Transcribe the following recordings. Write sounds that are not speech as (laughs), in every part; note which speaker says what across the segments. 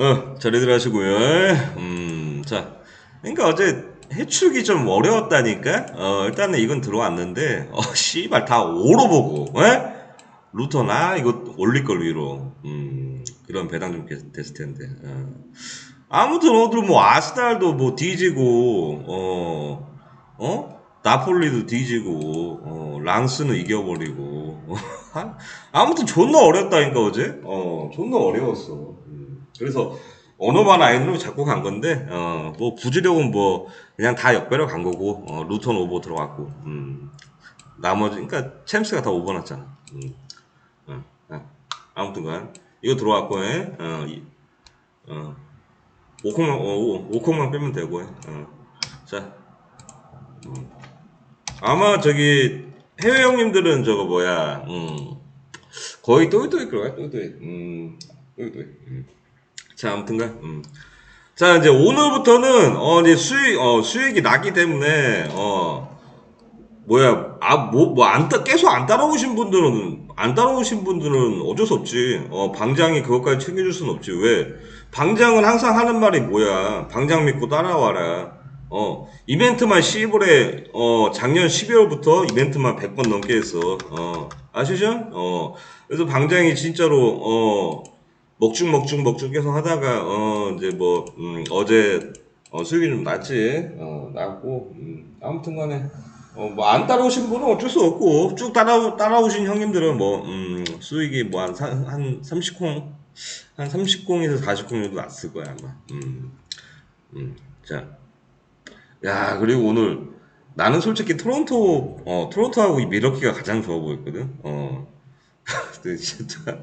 Speaker 1: 어, 자리들 하시고요. 음, 자. 그러니까 어제 해축이 좀 어려웠다니까? 어, 일단은 이건 들어왔는데, 어, (laughs) 씨발, 다 오로 보고, 에? 루터나 이거 올릴 걸 위로. 음, 그런 배당 좀 됐- 됐을 텐데. 어. 아무튼 오늘 뭐 아스날도 뭐 뒤지고, 어, 어? 나폴리도 뒤지고, 어, 랑스는 이겨버리고. (laughs) 아무튼 존나 어렵다니까 어제. 어, 존나 어려웠어. 음, 그래서 언어만 라인으로 자꾸 간 건데, 어, 뭐 부지력은 뭐 그냥 다 역배로 간 거고, 어, 루턴 오버 들어갔고, 음, 나머지, 그러니까 챔스가 다 오버 났잖아. 음, 어, 어. 아무튼간 이거 들어왔고, 에? 어, 이, 어, 오콩만, 어, 오- 오콩만 빼면 되고, 에? 어. 자, 음. 아마 저기 해외 형님들은 저거 뭐야, 음, 거의 또이또이 그거야, 또이또이, 음, 또이또이. 음. 자, 아무튼간, 음. 자, 이제 오늘부터는, 어, 이제 수익, 어, 수익이 나기 때문에, 어, 뭐야, 아, 뭐, 뭐, 안, 따, 계속 안 따라오신 분들은, 안 따라오신 분들은 어쩔 수 없지. 어, 방장이 그것까지 챙겨줄 수는 없지. 왜? 방장은 항상 하는 말이 뭐야. 방장 믿고 따라와라. 어, 이벤트만 시불에, 어, 작년 12월부터 이벤트만 100번 넘게 했어. 어, 아시죠? 어, 그래서 방장이 진짜로, 어, 먹죽 먹죽 먹죽 계속 하다가, 어, 이제 뭐, 음, 어제, 어, 수익이 좀 났지. 어, 났고, 음, 아무튼 간에, 어, 뭐, 안 따라오신 분은 어쩔 수 없고, 쭉 따라, 따라오신 형님들은 뭐, 음, 수익이 뭐, 한, 사- 한 30콩, 한 30콩에서 40콩 정도 났을 거야, 아마. 음, 음, 자. 야, 그리고 오늘, 나는 솔직히 토론토, 어, 토론토하고 이 미러키가 가장 좋아 보였거든? 어. (laughs) 근데 진짜,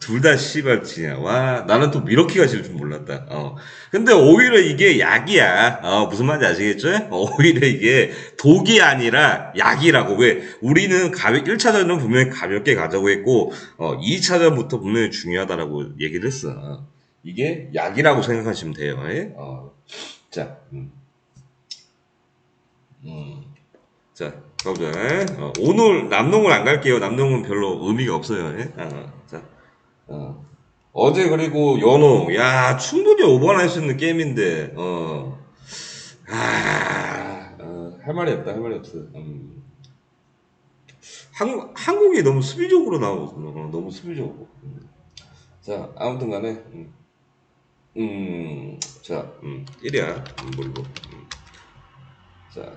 Speaker 1: 둘 다 씨발 지냐. 와, 나는 또 미러키가 질줄 몰랐다. 어. 근데 오히려 이게 약이야. 어, 무슨 말인지 아시겠죠? 어, 오히려 이게 독이 아니라 약이라고. 왜? 우리는 가볍, 1차전은 분명히 가볍게 가자고 했고, 어, 2차전부터 분명히 중요하다라고 얘기를 했어. 어. 이게 약이라고 생각하시면 돼요. 예? 어. 자, 음. 음. 자, 가보자. 어, 오늘 남농을 안 갈게요. 남농은 별로 의미가 없어요. 예? 어, 자, 어. 어제 그리고 연호, 야 충분히 오버할 수 있는 게임인데, 어, 아, 어, 할 말이 없다, 할 말이 없어. 음. 한국 한국이 너무 수비적으로 나오고, 어, 너무 수비적으로. 음. 자, 아무튼간에, 음, 음, 자, 음, 1이야, 음, 몰고. 음. 자,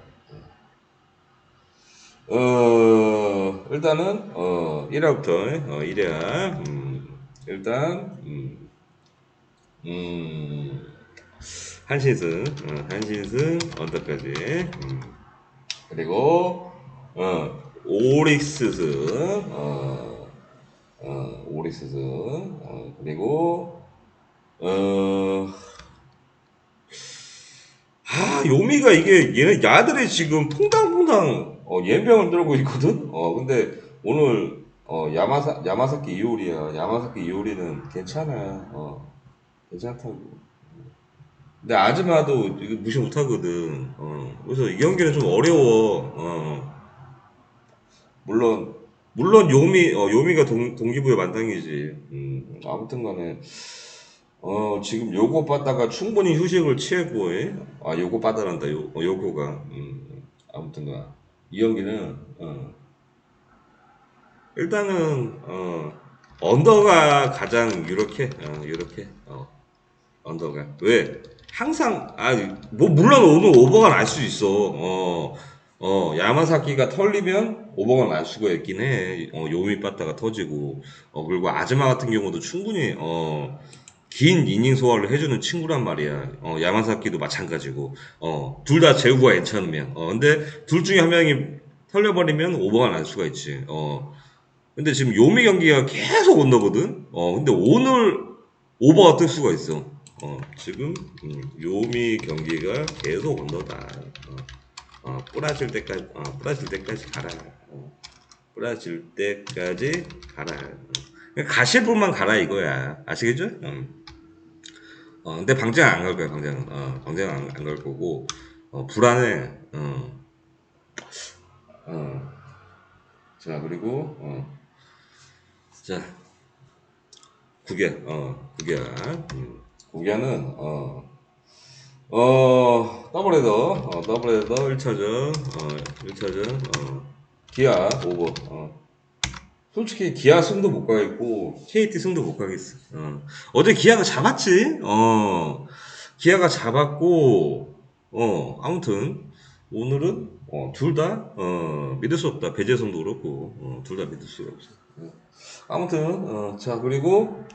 Speaker 1: 어, 일단은, 어, 1화부터, 어, 1화, 음, 일단, 음, 음, 한신승, 어, 한신승, 언더까지, 음, 그리고, 어, 오릭스승, 어, 어, 오릭스승, 어, 그리고, 어, 아, 요미가 이게 얘네 야들이 지금 퐁당퐁당 어, 예병을 들고 있거든. 어, 근데 오늘 어, 야마사 야마사키 이오리야. 야마사키 이오리는 괜찮아. 어, 괜찮다고. 근데 아즈마도 이거 무시 못하거든. 어, 그래서 이 경기는 좀 어려워. 어, 물론 물론 요미 어, 요미가 동, 동기부여 만당이지. 음, 아무튼 간에. 어, 지금 요거 받다가 충분히 휴식을 취했고, 예? 아, 요거 받아란다, 요, 어, 요거가. 음, 아무튼가. 이 경기는, 어, 일단은, 어, 언더가 가장 유력해, 어, 유력해, 어, 언더가. 왜? 항상, 아, 뭐, 물론 오늘 오버가 날 수 있어. 어, 어, 야마사키가 털리면 오버가 날 수가 있긴 해. 어, 요미 빠따가 터지고. 어, 그리고 아즈마 같은 경우도 충분히, 어, 긴 이닝 소화를 해주는 친구란 말이야. 어, 야마사키도 마찬가지고. 어, 둘 다 제구가 괜찮으면. 어, 근데 둘 중에 한 명이 털려버리면 오버가 날 수가 있지. 어, 근데 지금 요미 경기가 계속 온다거든? 어, 근데 오늘 오버가 뜰 수가 있어. 어, 지금, 음, 요미 경기가 계속 온다다. 어, 어, 뿌라질 때까지, 어, 뿌라질 때까지 가라. 어, 뿌라질 때까지 가라. 어. 가실 분만 가라 이거야. 아시겠죠? 음. 어, 근데 방장 안갈 거야, 방장은. 어, 방장은 안, 안갈 거고, 어, 불안해. 어. 어. 자, 그리고, 어. 자, 구겨, 어, 구겨. 음. 고기야는 어, 어 더블 헤더 어, 더블 헤더 1차전 어, 1차전 어, 기아 오버 어. 솔직히 기아 승도 못 가겠고 KT 승도 못 가겠어. 어. 어제 기아가 잡았지? 어. 기아가 잡았고 어 아무튼 오늘은 어, 둘다 어, 믿을 수 없다. 배재성도 그렇고 어, 둘 다 믿을 수가 없어. 어. 아무튼 어, 자 그리고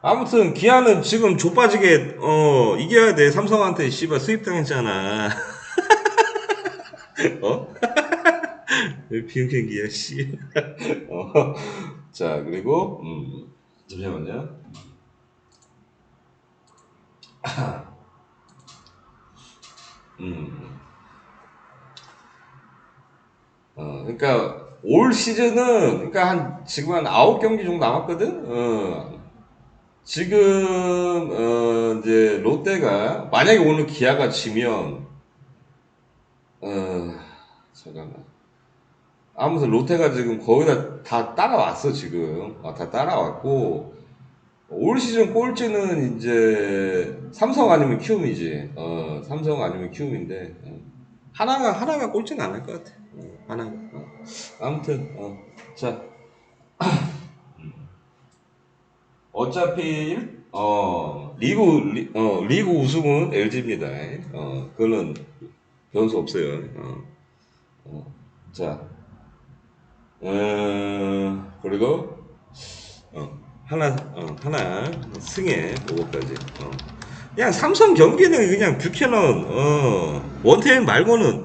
Speaker 1: 아무튼 기아는 지금 좆빠지게 어 이겨야 돼. 삼성한테 씨발 수입당했잖아. (laughs) 어? (laughs) (laughs) 비응행 기아 씨 (laughs) 어. 자 그리고 음 잠시만요 (clears throat) 음 어, 그러니까 올 시즌은 그러니까 한 지금 한 아홉 경기 정도 남았거든. 어. 지금 어, 이제 롯데가 만약에 오늘 기아가 지면 어 잠깐만 아무튼 롯데가 지금 거의 다, 다 따라왔어 지금 아, 다 따라왔고 올 시즌 꼴찌는 이제 삼성 아니면 키움이지 어 삼성 아니면 키움인데 어. 하나가 하나가 꼴찌는 안 할 것 같아 어, 하나 어. 아무튼 어. 자 (clears throat) 어차피 일- 어 리그 리, 어 리그 우승은 LG입니다. 어 그거는 변수 없어요. 어, 어. 자, 어, 그리고 어 하나 어 하나 승에 오거까지. 어. 그냥 삼성 경기는 그냥 뷰캐넌 어 원태인 말고는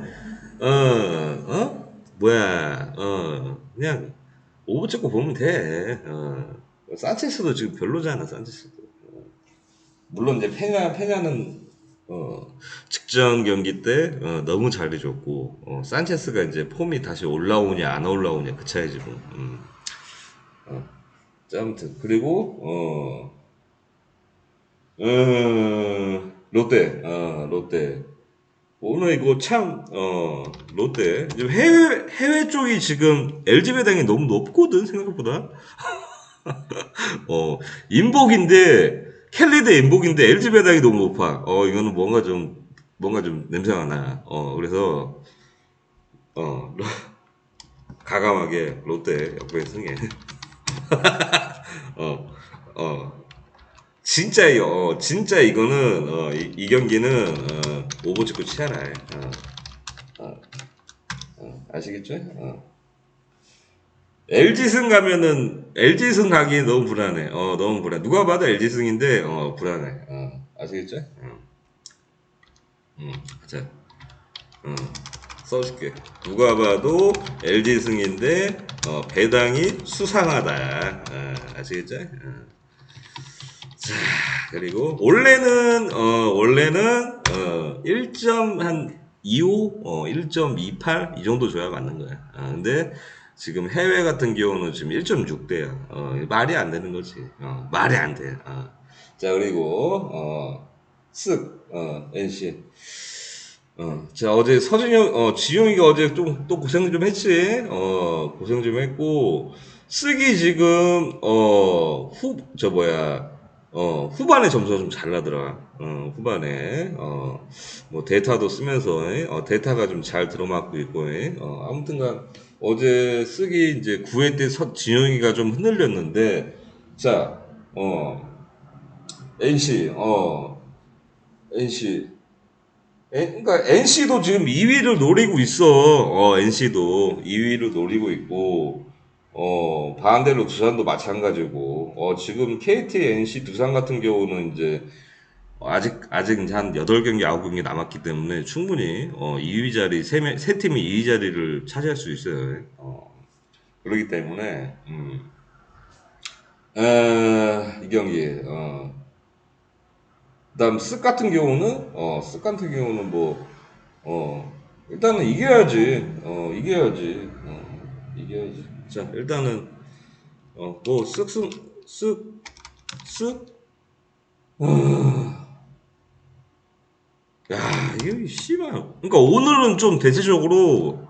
Speaker 1: 어 어? 뭐야 어 그냥 오버 찍고 보면 돼. 어. 산체스도 지금 별로잖아, 산체스도. 어. 물론 이제 페냐, 페냐는 어, 직전 경기 때 어, 너무 잘해줬고 어, 산체스가 이제 폼이 다시 올라오냐 안 올라오냐 그 차이지 뭐. 음. 어. 자, 아무튼 그리고 어, 어, 롯데, 어, 롯데. 오늘 이거 참, 어, 롯데. 지금 해외, 해외 쪽이 지금 LG 배당이 너무 높거든, 생각보다. (laughs) 어, 인복인데, 켈리 대 인복인데 LG 배당이 너무 높아. 어, 이거는 뭔가 좀, 뭔가 좀 냄새가 나. 어, 그래서, 어, 로- (laughs) 가감하게 롯데 역배 승해. (laughs) 어, 어. 진짜, 이- 어, 진짜 이거는, 어, 이, 이 경기는, 어, 오버 찍고 치아라. 어, 어, 어, 아시겠죠? 어. LG승 가면은 LG승 가기 너무 불안해. 어 너무 불안. 해 누가 봐도 LG승인데 어 불안해. 어 아시겠죠? 어. 음, 자, 음, 써줄게. 누가 봐도 LG승인데 어 배당이 수상하다. 어, 아시겠죠? 어. 자 그리고 원래는 어 원래는 어1.25 어 1.28 이 정도 줘야 맞는 거야. 어, 근데 지금 해외 같은 경우는 지금 1.6대야. 어, 말이 안 되는 거지. 어, 말이 안 돼. 어. 자, 그리고, 어, 쓱, 어, NC. 어, 자, 어제 서진영, 어, 지용이가 어제 좀, 또 고생 좀 했지. 어, 고생 좀 했고, 쓱이 지금, 어, 후, 저 뭐야, 어, 후반에 점수가 좀 잘 나더라. 어, 후반에, 어, 뭐, 데이터도 쓰면서, 어, 데이터가 좀 잘 들어맞고 있고, 어, 아무튼간, 어제 쓰기 이제 9회 때 서, 진영이가 좀 흔들렸는데, 자, 어, NC, 어, NC, 엔, 그러니까 NC도 지금 2위를 노리고 있어. 어, NC도 2위를 노리고 있고, 어, 반대로 두산도 마찬가지고, 어, 지금 KT, NC, 두산 같은 경우는 이제 아직 아직 이제 한 8경기, 9경기 남았기 때문에 충분히 어, 2위 자리 세, 명- 세 팀이 2위 자리를 차지할 수 있어요. 어, 그렇기 때문에 음. 에, 이 경기 어. 그다음 쓱 같은 경우는 어, 쓱 같은 경우는 뭐 어, 일단은 이겨야지. 어, 이겨야지. 어, 이겨야지. 자, 일단은 어, 뭐 쓱쓱 쓱 쓱. 야, 이거 씨발. 그러니까 오늘은 좀 대체적으로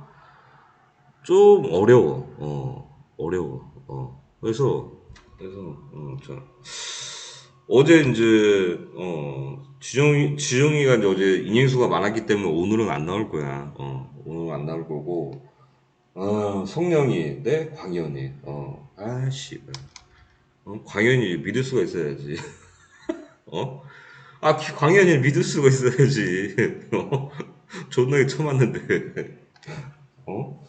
Speaker 1: 좀 어려워. 어, 어려워. 어. 그래서 그래서 어, 자. 어제 이제 어 지정이 지정이가 이제 어제 인행수가 많았기 때문에 오늘은 안 나올 거야. 어 오늘은 안 나올 거고 어 성령이 네 광현이 어 아씨 어, 광현이 믿을 수가 있어야지. (laughs) 어? 아 기- 광현이 믿을 수가 있어야지. (laughs) 어? 존나게 쳐맞는데. (laughs) 어?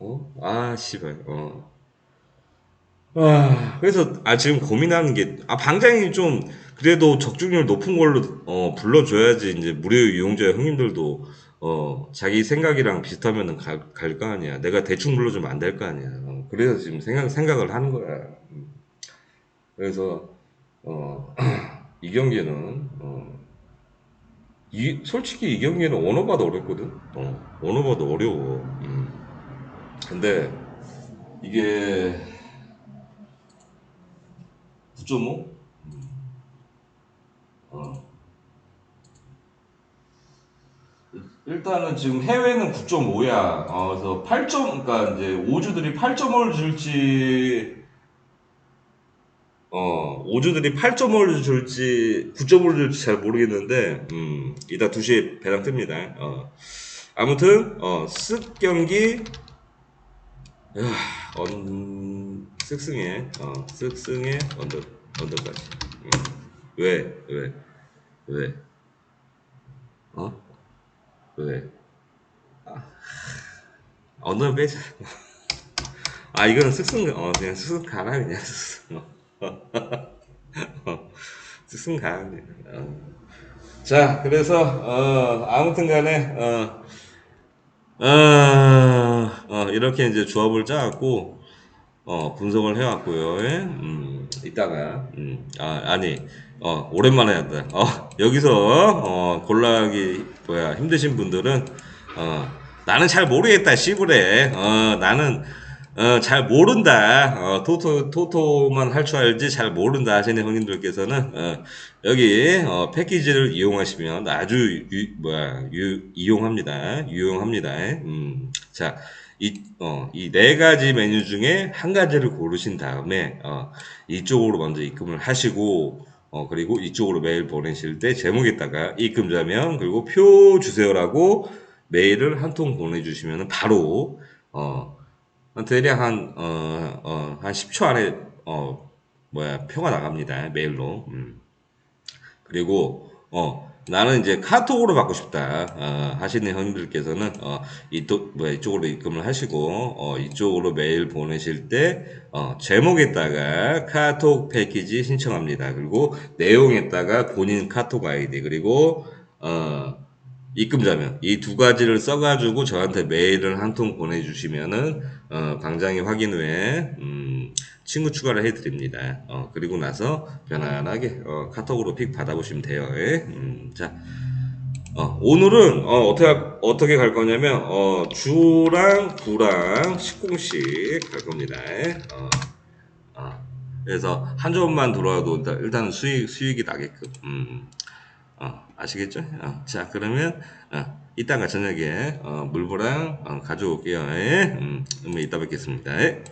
Speaker 1: 어? 아 씨발. 어. 아, 그래서 아 지금 고민하는 게 아 방장이 좀 그래도 적중률 높은 걸로 어 불러줘야지 이제 무료 이용자 형님들도 어 자기 생각이랑 비슷하면은 갈 갈 거 아니야. 내가 대충 불러주면 안 될 거 아니야. 어, 그래서 지금 생각 생각을 하는 거야. 음. 그래서 어 (clears throat) 이 경기는 어 이, 솔직히 이 경기는 원어 봐도 어렵거든. 어 원어 봐도 어려워. 음. 근데 이게 9.5? 어. 일단은 지금 해외는 9.5야. 어, 그래서 8점, 그러니까 이제 오주들이 8점을 줄지, 어, 오주들이 8점을 줄지, 9점을 줄지 잘 모르겠는데, 음, 이따 2시에 배당 뜹니다. 어. 아무튼, 어, 쓱 경기, 야, 언, 쓱승에, 어, 쓱승에 언더, 언더까지. 음. 왜, 왜, 왜, 어? 왜? 언더 빼자. 아, 이거는 쓱승, 어, 그냥 쓱승 가라, 그냥. 쓱승. 어, 쓱 승 가, 그냥. 어. 자, 그래서, 어, 아무튼 간에, 어, 어, 어, 이렇게 이제 조합을 짜갖고, 어, 분석을 해왔고요. 예? 음, 이따가, 음, 아, 아니, 어, 오랜만에 한다. 어, 여기서, 어, 골라하기, 뭐야, 힘드신 분들은, 어, 나는 잘 모르겠다, 씨부래. 어, 나는, 어, 잘 모른다. 어, 토토, 토토만 할 줄 알지 잘 모른다 하시는 형님들께서는, 어, 여기, 어, 패키지를 이용하시면 아주, 유, 뭐야, 유, 이용합니다. 유용합니다. 음, 자, 이, 어, 이 네 가지 메뉴 중에 한 가지를 고르신 다음에, 어, 이쪽으로 먼저 입금을 하시고, 어, 그리고 이쪽으로 메일 보내실 때 제목에다가 입금자명, 그리고 표 주세요라고 메일을 한 통 보내주시면 바로, 어, 대략 한, 어, 어, 한 10초 안에, 어, 뭐야, 표가 나갑니다. 메일로. 음. 그리고 어 나는 이제 카톡으로 받고 싶다 어, 하시는 형님들께서는 어, 이쪽 뭐야 이쪽으로 입금을 하시고 어, 이쪽으로 메일 보내실 때 어, 제목에다가 카톡 패키지 신청합니다. 그리고 내용에다가 본인 카톡 아이디 그리고 어, 입금자면 이두 가지를 써가지고 저한테 메일을 한 통 보내주시면은 어, 방장이 확인 후에 음, 친구 추가를 해드립니다. 어, 그리고 나서 편안하게 어, 카톡으로 픽 받아보시면 돼요. 예? 음, 자, 어, 오늘은 어, 떻게 어떻게 갈 거냐면 어, 주랑 부랑 10공씩 갈 겁니다. 예? 어, 어, 그래서 한 점만 들어와도 일단, 수익 수익이 나게끔. 음, 어, 아시겠죠? 어, 자, 그러면 어, 이따가 저녁에 어, 물보랑 어, 가져올게요. 예? 음, 그러면 이따 뵙겠습니다. 예?